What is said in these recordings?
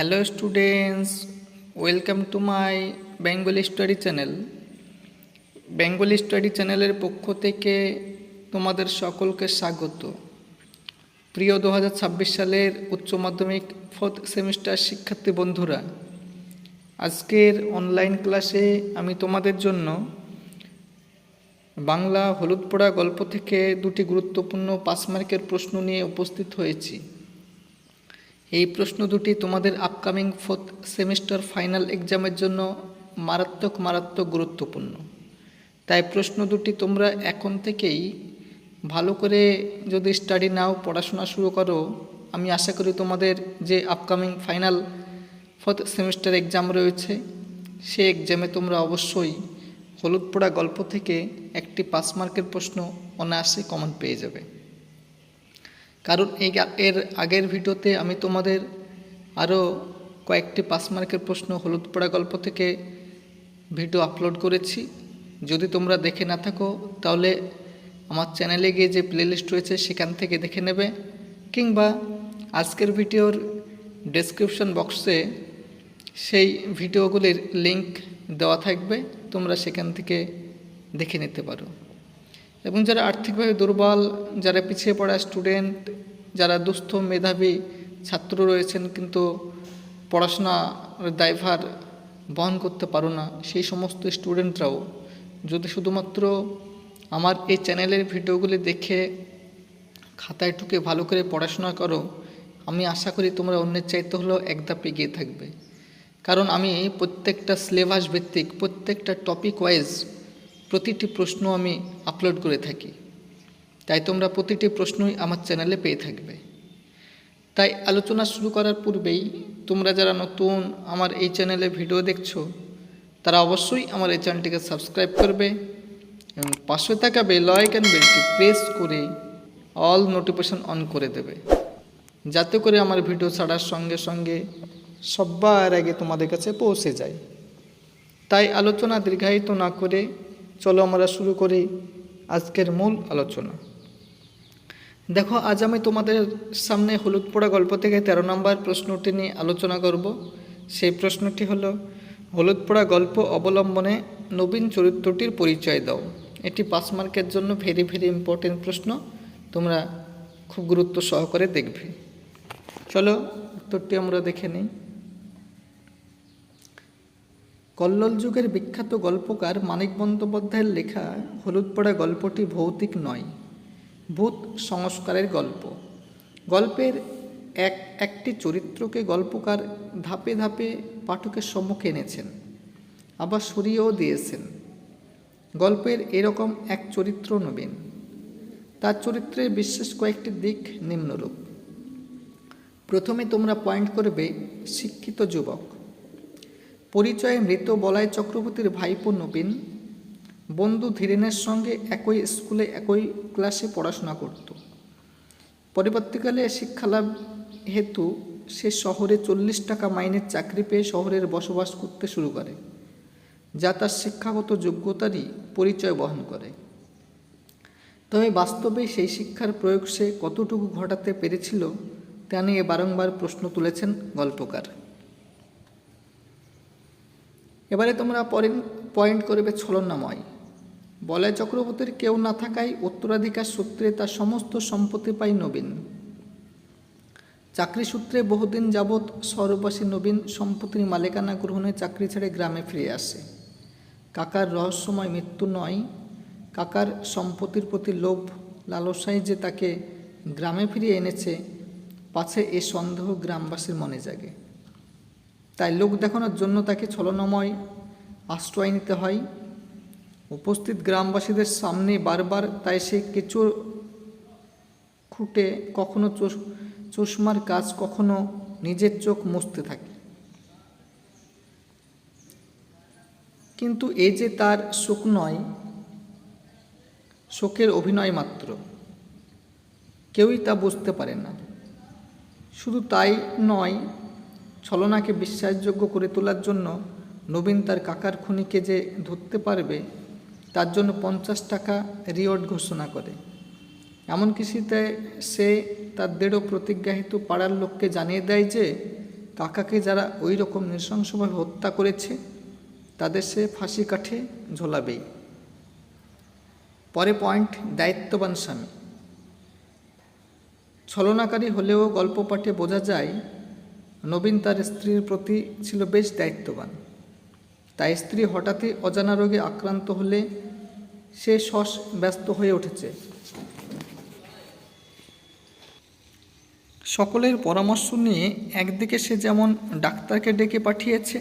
Hello students welcome to my Bengali study channel Bengali study চ্যানেলের পক্ষ থেকে তোমাদের সকলকে স্বাগত। প্রিয় দু হাজার ছাব্বিশ সালের উচ্চ মাধ্যমিক ফোর্থ সেমিস্টার শিক্ষার্থী বন্ধুরা, আজকের অনলাইন ক্লাসে আমি তোমাদের জন্য বাংলা হলুদ পোড়া গল্প থেকে দুটি গুরুত্বপূর্ণ পাস মার্কের প্রশ্ন নিয়ে উপস্থিত হয়েছি। এই প্রশ্ন দুটি তোমাদের আপকামিং ফোর্থ সেমিস্টার ফাইনাল এক্সামের জন্য মারাত্মক মারাত্মক গুরুত্বপূর্ণ। তাই প্রশ্ন দুটি তোমরা এখন থেকেই ভালো করে যদি স্টাডি নাও, পড়াশোনা শুরু করো, আমি আশা করি তোমাদের যে upcoming final fourth semester exam রয়েছে, সে এক্সামে তোমরা অবশ্যই হলুদ পোড়া গল্প থেকে একটি পাস মার্কের প্রশ্ন অনায়াসে কমন পেয়ে যাবে। কারণ এই এর আগের ভিডিওতে আমি তোমাদের আরও কয়েকটি পাস মার্কের প্রশ্ন হলুদ পড়া গল্প থেকে ভিডিও আপলোড করেছি। যদি তোমরা দেখে না থাকো, তাহলে আমার চ্যানেলে গিয়ে যে প্লেলিস্ট রয়েছে, সেখান থেকে দেখে নেবে। কিংবা আজকের ভিডিওর ডেসক্রিপশন বক্সে সেই ভিডিওগুলির লিংক দেওয়া থাকবে, তোমরা সেখান থেকে দেখে নিতে পারো। এবং যারা আর্থিকভাবে দুর্বল, যারা পিছিয়ে পড়া স্টুডেন্ট যারা দুস্থ মেধাবী ছাত্র রয়েছেন কিন্তু পড়াশোনার দায়ভার বহন করতে পারো না, সেই সমস্ত স্টুডেন্টরাও যদি শুধুমাত্র আমার এই চ্যানেলের ভিডিওগুলি দেখে খাতায় টুকে ভালো করে পড়াশোনা করো, আমি আশা করি তোমরা অন্যের চাইতে হলেও এক ধাপ এগিয়ে থাকবে। কারণ আমি প্রত্যেকটা সিলেবাস ভিত্তিক, প্রত্যেকটা টপিক ওয়াইজ প্রতিটি প্রশ্ন আমি আপলোড করে থাকি। তাই তোমরা প্রতিটি প্রশ্নই আমার চ্যানেলে পেয়ে থাকবে। তাই আলোচনা শুরু করার পূর্বেই তোমরা যারা নতুন আমার এই চ্যানেলে ভিডিও দেখছ, তারা অবশ্যই আমার এই চ্যানেলটিকে সাবস্ক্রাইব করবে এবং পাশে থাকা বেল আইকন বেলটি প্রেস করে অল নোটিফিকেশন অন করে দেবে। যাতে করে আমার ভিডিও ছাড়ার সঙ্গে সঙ্গে সবার আগে তোমাদের কাছে পৌঁছে যায়। তাই আলোচনা দীর্ঘায়িত না করে চলো আমরা শুরু করি আজকের মূল আলোচনা। দেখো, আজ আমি তোমাদের সামনে হলুদ পোড়া গল্প থেকে তেরো নম্বর প্রশ্নটি নিয়ে আলোচনা করব। সেই প্রশ্নটি হলো, হলুদ পোড়া গল্প অবলম্বনে নবীন চরিত্রটির পরিচয় দাও। এটি পাস মার্কের জন্য ভেরি ভেরি ইম্পর্টেন্ট প্রশ্ন। তোমরা খুব গুরুত্ব সহকারে দেখবে। চলো উত্তরটি আমরা দেখে নিই। কল্লোল যুগের বিখ্যাত গল্পকার মানিক বন্দ্যোপাধ্যায়ের লেখা হলুদ পড়া গল্পটি ভৌতিক নয়, ভূত সংস্কারের গল্প। গল্পের এক, একটি চরিত্রকে গল্পকার ধাপে ধাপে পাঠকের সম্মুখে এনেছেন, আবার সরিয়েও দিয়েছেন। গল্পের এরকম এক চরিত্র নবীন। তার চরিত্রের বিশেষ কয়েকটি দিক নিম্নরূপ। প্রথমে তোমরা পয়েন্ট করবে শিক্ষিত যুবক। পরিচয়ে মৃত বলাই চক্রবর্তীর ভাইপো নবীন। বন্ধু ধীরেনের সঙ্গে একই স্কুলে একই ক্লাসে পড়াশোনা করত। পরবর্তীকালে শিক্ষালাভ হেতু সে শহরে চল্লিশ টাকা মাইনের চাকরি পেয়ে শহরের বসবাস করতে শুরু করে, যা তার শিক্ষাগত যোগ্যতারই পরিচয় বহন করে। তবে বাস্তবে সেই শিক্ষার প্রয়োগ সে কতটুকু ঘটাতে পেরেছিল, তা নিয়ে বারংবার প্রশ্ন তুলেছেন গল্পকার। এবারে তোমরা পরে পয়েন্ট করবে ছলনাময়। বলয় চক্রবর্তীর কেউ না থাকায় উত্তরাধিকার সূত্রে তার সমস্ত সম্পত্তি পাই নবীন। চাকরি সূত্রে বহুদিন যাবৎ শহরবাসী নবীন সম্পত্তির মালিকানা গ্রহণে চাকরি ছেড়ে গ্রামে ফিরে আসে। কাকার রহস্যময় মৃত্যু নয়, কাকার সম্পত্তির প্রতি লোভ লালসাই যে তাকে গ্রামে ফিরিয়ে এনেছে, পাছে এ সন্দেহ গ্রামবাসীর মনে জাগে। তাই লোক দেখানোর জন্য তাকে ছলনাময় আশ্রয় নিতে হয়। উপস্থিত গ্রামবাসীদের সামনে বারবার তাই সে কেঁচো খুঁটে কখনো চশমার কাজ কখনো নিজের চোখ মুছতে থাকে। কিন্তু এ যে তার শোক নয়, শোকের অভিনয় মাত্র। কেউই তা বুঝতে পারে না। শুধু তাই নয় ছলনাকে বিশ্বাসযোগ্য করে তোলার জন্য নবীন তার কাকার খুনিকে যে ধরতে পারবে, তার জন্য পঞ্চাশ টাকা রিওয়ার্ড ঘোষণা করে। এমন কিছুতে সে তার দৃঢ় প্রতিজ্ঞাহিত পাড়ার লোককে জানিয়ে দেয় যে, কাকাকে যারা ওই রকম নৃশংসভাবে হত্যা করেছে, তাদের সে ফাঁসি কাঠে ঝোলাবেই। পরে পয়েন্ট, দায়িত্ববান স্বামী। ছলনাকারী হলেও গল্প পাঠে বোঝা যায় নবীন তার স্ত্রীর প্রতি ছিল বেশ দায়িত্ববান। তাই স্ত্রী হঠাৎই অজানা রোগে আক্রান্ত হলে সে শস ব্যস্ত হয়ে উঠেছে। সকলের পরামর্শ নিয়ে একদিকে সে যেমন ডাক্তারকে ডেকে পাঠিয়েছে,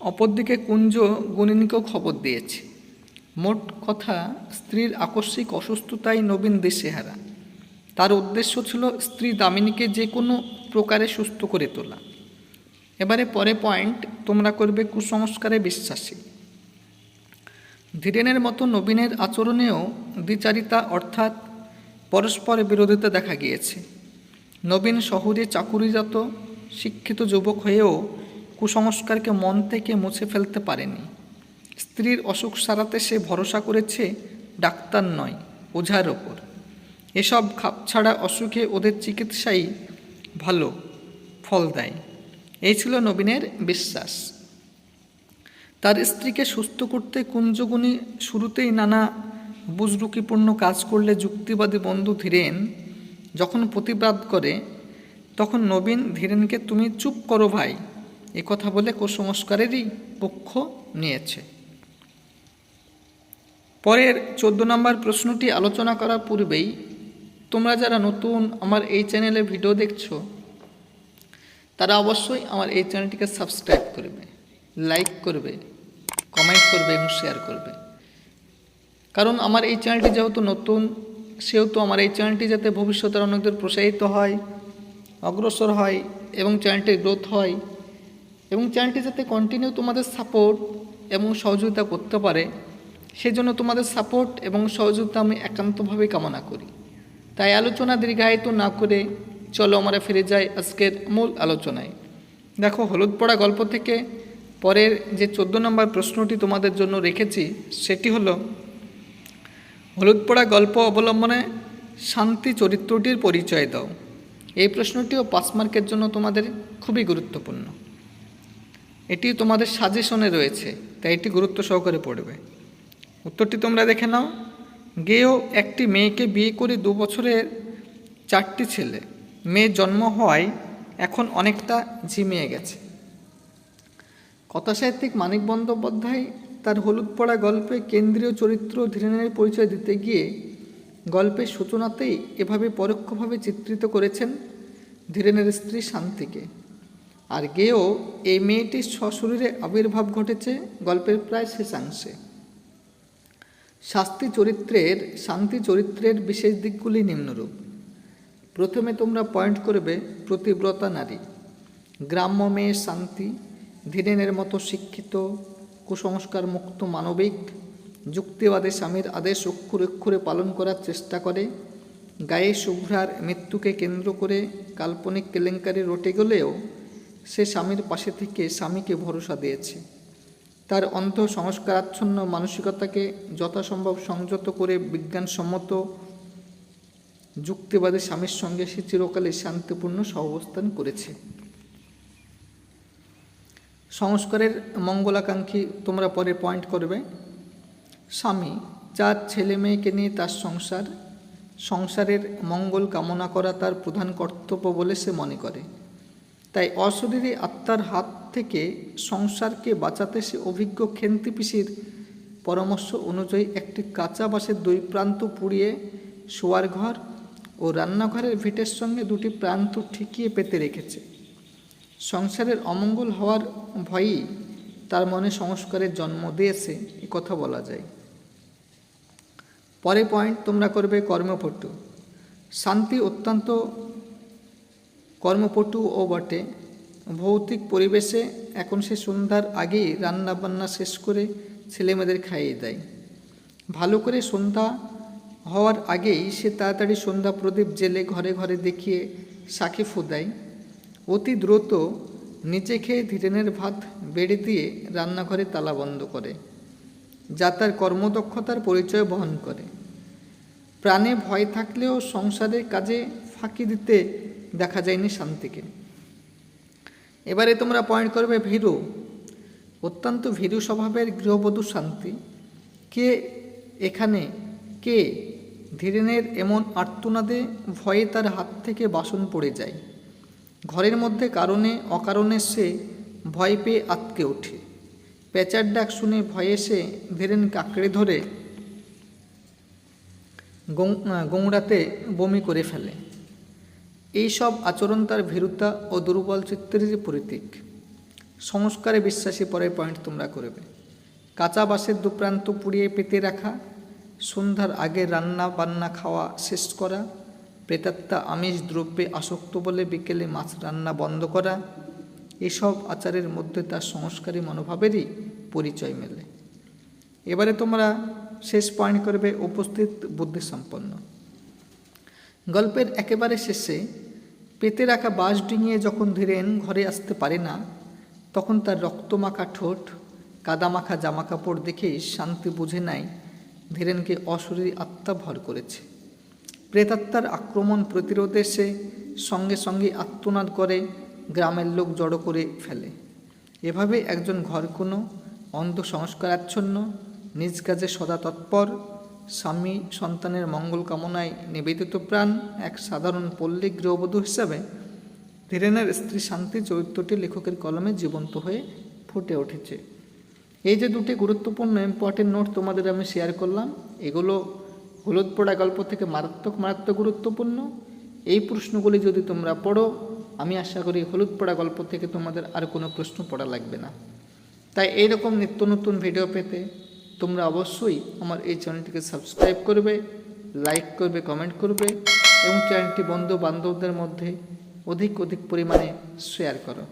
অপরদিকে কুঞ্জ গুণিনীকেও খবর দিয়েছে। মোট কথা, স্ত্রীর আকস্মিক অসুস্থতাই নবীন দেশেহারা তার উদ্দেশ্য ছিল স্ত্রী দামিনীকে যে কোনো প্রকারে সুস্থ করে তোলা। এবারে পরে পয়েন্ট, তোমরা করবে কুসংস্কারে বিশ্বাসী। ধীরেনের মতো নবীনের আচরণেও দ্বিচারিতা অর্থাৎ পরস্পর বিরোধিতা দেখা গিয়েছে। নবীন শহরে চাকুরিজাত, শিক্ষিত যুবক হয়েও কুসংস্কারকে মন থেকে মুছে ফেলতে পারেনি। স্ত্রীর অসুখ সারাতে সে ভরসা করেছে, ডাক্তার নয়, ওঝার ওপর। এসব খাপছাড়া অসুখে ওদের চিকিৎসাই ভালো, ফল দেয়। এই ছিল নবীনের বিশ্বাস। তার স্ত্রীকে সুস্থ করতে কুঞ্জগুনি শুরুতেই নানা বুজরুকিপূর্ণ কাজ করলে যুক্তিবাদী বন্ধু ধীরেন। যখন প্রতিবাদ করে, তখন নবীন, ধীরেনকে, তুমি চুপ করো ভাই কথা বলে কুসংস্কারেরই পক্ষ নিয়েছে। পরের চোদ্দ নম্বর প্রশ্নটি আলোচনা করার পূর্বেই তোমরা যারা নতুন আমার এই চ্যানেলে ভিডিও দেখছ, তারা অবশ্যই আমার এই চ্যানেলটিকে সাবস্ক্রাইব করবে, লাইক করবে, কমেন্ট করবে এবং শেয়ার করবে। কারণ আমার এই চ্যানেলটি যেহেতু নতুন, সেহেতু আমার এই চ্যানেলটি যাতে ভবিষ্যতের অনেকদের প্রসারিত হয়, অগ্রসর হয় এবং চ্যানেলটির গ্রোথ হয় এবং চ্যানেলটি যাতে কন্টিনিউ তোমাদের সাপোর্ট এবং সহযোগিতা করতে পারে সেই জন্য তোমাদের সাপোর্ট এবং সহযোগিতা আমি একান্তভাবে কামনা করি। তাই আলোচনা দীর্ঘায়িত না করে চলো আমরা ফিরে যাই আজকের মূল আলোচনায়। দেখো, হলুদ পড়া গল্প থেকে পরের যে চোদ্দ নম্বর প্রশ্নটি তোমাদের জন্য রেখেছি, সেটি হলো, হলুদ পড়া গল্প অবলম্বনে শান্তি চরিত্রটির পরিচয় দাও। এই প্রশ্নটিও পাস মার্কের জন্য তোমাদের খুবই গুরুত্বপূর্ণ। এটি তোমাদের সাজেশনে রয়েছে, তাই এটি গুরুত্ব সহকারে পড়বে। উত্তরটি তোমরা দেখে নাও। গেও একটি মেয়েকে বিয়ে করে দু বছরের চারটি ছেলে। মেয়ে জন্ম হওয়ায় এখন অনেকটা ঝিমিয়ে গেছে। কথাসাহিত্যিক মানিক বন্দ্যোপাধ্যায় তার হলুদ পড়া গল্পে কেন্দ্রীয় চরিত্র ধীরেনের পরিচয় দিতে গিয়ে গল্পের সূচনাতেই এভাবে পরোক্ষভাবে চিত্রিত করেছেন ধীরেনের স্ত্রী শান্তিকে। আর গেও এই মেয়েটির সশরীরে আবির্ভাব ঘটেছে গল্পের প্রায় শেষাংশে। শাস্তি চরিত্রের, শান্তি চরিত্রের বিশেষ দিকগুলি নিম্নরূপ। প্রথমে তোমরা পয়েন্ট করবে প্রতিব্রতা নারী। গ্রাম্য মেয়ে শান্তি, ধীরেনের মতো শিক্ষিত, কুসংস্কার মুক্ত মানবিক, যুক্তিবাদে স্বামীর আদেশ অক্ষরে অক্ষরে পালন করার চেষ্টা করে, গায়ে শুভ্রার মৃত্যুকে কেন্দ্র করে কাল্পনিক কেলেঙ্কারি রটে গেলেও সে স্বামীর পাশে থেকে স্বামীকে ভরসা দিয়েছে। তার অন্ধ সংস্কারাচ্ছন্ন মানসিকতাকে যথাসম্ভব সংযত করে বিজ্ঞানসম্মত যুক্তিবাদী স্বামীর সঙ্গে সে চিরকালে শান্তিপূর্ণ সহাবস্থান করেছে। সংস্কারের মঙ্গলাকাঙ্ক্ষী তোমরা পরে পয়েন্ট করবে। স্বামী চার ছেলে মেয়েকে নিয়ে তার সংসার, সংসারের মঙ্গল কামনা করা তার প্রধান কর্তব্য বলে সে মনে করে। তাই অশরীরী আত্মার হাত থেকে সংসারকে বাঁচাতে সে অভিজ্ঞ খেন্তি পিসির পরামর্শ অনুযায়ী একটি কাঁচা বাঁশের দুই প্রান্ত পুড়িয়ে শোয়ার ঘর ও রান্নাঘরের ভিটের সঙ্গে দুটি প্রান্ত ঠিকিয়ে পেতে রেখেছে। সংসারের অমঙ্গল হওয়ার ভয়েই তার মনে সংস্কারের জন্ম দিয়েছে, এ কথা বলা যায়। পরে পয়েন্ট তোমরা করবে কর্মপটু শান্তি অত্যন্ত কর্মপটু ও বটে। ভৌতিক পরিবেশে এখন সে সন্ধ্যার আগেই রান্না বান্না শেষ করে ছেলেমেয়েদের খাইয়ে দেয়। ভালো করে সন্ধ্যা হওয়ার আগেই সে তাড়াতাড়ি সন্ধ্যা প্রদীপ জেলে ঘরে ঘরে দেখিয়ে সাক্ষী দেয়। অতি দ্রুত নিচে খেয়ে ধীরেনের ভাত বেড়ে দিয়ে রান্নাঘরে তালা বন্ধ করে। যা তার কর্মদক্ষতার পরিচয় বহন করে। প্রাণে ভয় থাকলেও সংসারের কাজে ফাঁকি দিতে দেখা যায়নি শান্তিকে। এবারে তোমরা পয়েন্ট করবে ভীরু। অত্যন্ত ভীরু স্বভাবের গৃহবধূ শান্তি। কে এখানে? কে? ধীরেনের এমন আর্তনাদে ভয়ে তার হাত থেকে বাসন পড়ে যায়। ঘরের মধ্যে কারণে অকারণে সে ভয় পেয়ে আটকে ওঠে। পেঁচার ডাক শুনে ভয়ে সে ধীরেন কাকড়ে ধরে গোংড়াতে বমি করে ফেলে। এই সব আচরণ তার ভীরুতা ও দুর্বল চিত্রের প্রতীক। সংস্কারে বিশ্বাসী পরের পয়েন্ট তোমরা করবে। কাঁচা বাঁশের দুপ্রান্ত পুড়িয়ে পেতে রাখা, সন্ধ্যার আগে রান্না বান্না খাওয়া শেষ করা, প্রেতাত্মা আমিষ দ্রব্যে আসক্ত বলে বিকেলে মাছ রান্না বন্ধ করা, এসব আচারের মধ্যে তার সংস্কারী মনোভাবেরই পরিচয় মেলে। এবারে তোমরা শেষ পয়েন্ট করবে উপস্থিত বুদ্ধিসম্পন্ন। গল্পের একেবারে শেষে পেতে রাখা বাঁশ ডিঙিয়ে যখন ধীরেন ঘরে আসতে পারে না, তখন তার রক্তমাখা ঠোঁট, কাদামাখা জামা কাপড় দেখেই শান্তি বুঝে নাই ধীরেনকে অশরীরী আত্মা ভর করেছে। প্রেতাত্মার আক্রমণ প্রতিরোধে সে সঙ্গে সঙ্গে আত্মনাদ করে, গ্রামের লোক জড়ো করে ফেলে। এভাবে একজন ঘর কোনো অন্ধ সংস্কারাচ্ছন্ন, নিজ কাজে সদা তৎপর স্বামী সন্তানের মঙ্গল কামনায় নিবেদিত প্রাণ এক সাধারণ পল্লী গৃহবধূ হিসাবে ধীরেনের স্ত্রী শান্তি চরিত্রটি লেখকের কলমে জীবন্ত হয়ে ফুটে উঠেছে। এই যে দুটি গুরুত্বপূর্ণ ইম্পর্টেন্ট নোট তোমাদের আমি শেয়ার করলাম, এগুলো হলুদ পোড়া গল্প থেকে মারাত্মক মারাত্মক গুরুত্বপূর্ণ। এই প্রশ্নগুলি যদি তোমরা পড়ো, আমি আশা করি হলুদ পোড়া গল্প থেকে তোমাদের আর কোনো প্রশ্ন পড়া লাগবে না। তাই এইরকম নিত্য নতুন ভিডিও পেতে তোমরা অবশ্যই আমার এই চ্যানেলটিকে সাবস্ক্রাইব করবে, লাইক করবে, কমেন্ট করবে এবং চ্যানেলটি বন্ধু বান্ধবদের মধ্যে অধিক অধিক পরিমাণে শেয়ার করো।